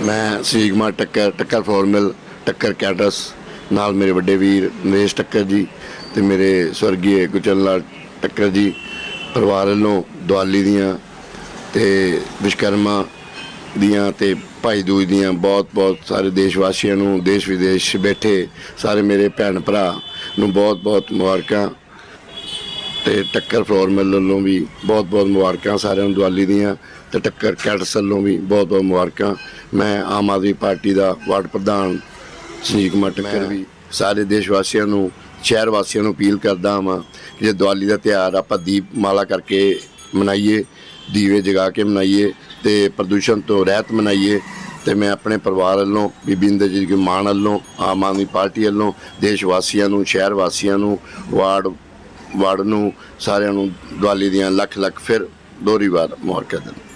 ਮੈਂ ਸੀਗਮਾ ਟੱਕਰ ਟੱਕਰ ਫਾਰਮਲ, ਟੱਕਰ ਕੈਟਸ ਨਾਲ ਮੇਰੇ ਵੱਡੇ ਵੀਰ ਨਰੇਸ਼ ਟੱਕਰ ਜੀ ਤੇ ਮੇਰੇ ਸਵਰਗੀ ਗੁਚਲ ਲਾਲ ਟੱਕਰ ਜੀ, ਪਰਿਵਾਰ ਵੱਲੋਂ ਦੀਵਾਲੀ ਦੀਆਂ ਤੇ ਵਿਸ਼ਕਰਮਾ ਦੀਆਂ ਤੇ ਭਾਈ ਦੂਜ ਦੀਆਂ ਬਹੁਤ ਬਹੁਤ ਸਾਰੇ ਦੇਸ਼ ਵਾਸੀਆਂ ਨੂੰ ਦੇਸ਼ ਵਿਦੇਸ਼ 'ਚ ਬੈਠੇ ਸਾਰੇ ਮੇਰੇ ਭੈਣ ਭਰਾ ਨੂੰ ਬਹੁਤ ਬਹੁਤ ਮੁਬਾਰਕਾਂ। ਤੇ ਟੱਕਰ ਫਲੋਰ ਮਿਲ ਵੱਲੋਂ ਵੀ ਬਹੁਤ ਬਹੁਤ ਮੁਬਾਰਕਾਂ ਸਾਰਿਆਂ ਨੂੰ ਦੀਵਾਲੀ ਦੀਆਂ ਤੇ ਟੱਕਰ ਕੈਟਸ ਵੱਲੋਂ ਵੀ ਬਹੁਤ ਬਹੁਤ ਮੁਬਾਰਕਾਂ। ਮੈਂ ਆਮ ਆਦਮੀ ਪਾਰਟੀ ਦਾ ਵਾਰਡ ਪ੍ਰਧਾਨ ਸੰਜੀਵ ਕੁਮਾਰ ਟੱਕਰ ਵੀ ਸਾਰੇ ਦੇਸ਼ ਵਾਸੀਆਂ ਨੂੰ ਸ਼ਹਿਰ ਵਾਸੀਆਂ ਨੂੰ ਅਪੀਲ ਕਰਦਾ ਹਾਂ ਕਿ ਜੇ ਦੀਵਾਲੀ ਦਾ ਤਿਉਹਾਰ ਆਪਾਂ ਦੀਪ ਮਾਲਾ ਕਰਕੇ ਮਨਾਈਏ ਦੀਵੇ ਜਗਾ ਕੇ ਮਨਾਈਏ ਤੇ ਪ੍ਰਦੂਸ਼ਣ ਤੋਂ ਰਹਿਤ ਮਨਾਈਏ ਤੇ ਮੈਂ ਆਪਣੇ ਪਰਿਵਾਰ ਵੱਲੋਂ ਬੀਬੀ ਇੰਦਰ ਜੀ ਦੇ ਮਾਣ ਵੱਲੋਂ ਆਮ ਆਦਮੀ ਪਾਰਟੀ ਵੱਲੋਂ ਦੇਸ਼ ਵਾਸੀਆਂ ਨੂੰ ਸ਼ਹਿਰ ਵਾਸੀਆਂ ਨੂੰ ਵਾਰਡ ਵਾਰਡ ਨੂੰ ਸਾਰਿਆਂ ਨੂੰ ਦੀਵਾਲੀ ਦੀਆਂ ਲੱਖ ਲੱਖ ਫਿਰ ਦੋਹਰੀ ਵਾਰ ਮੁਬਾਰਕਾਂ ਦਿੰਦਾ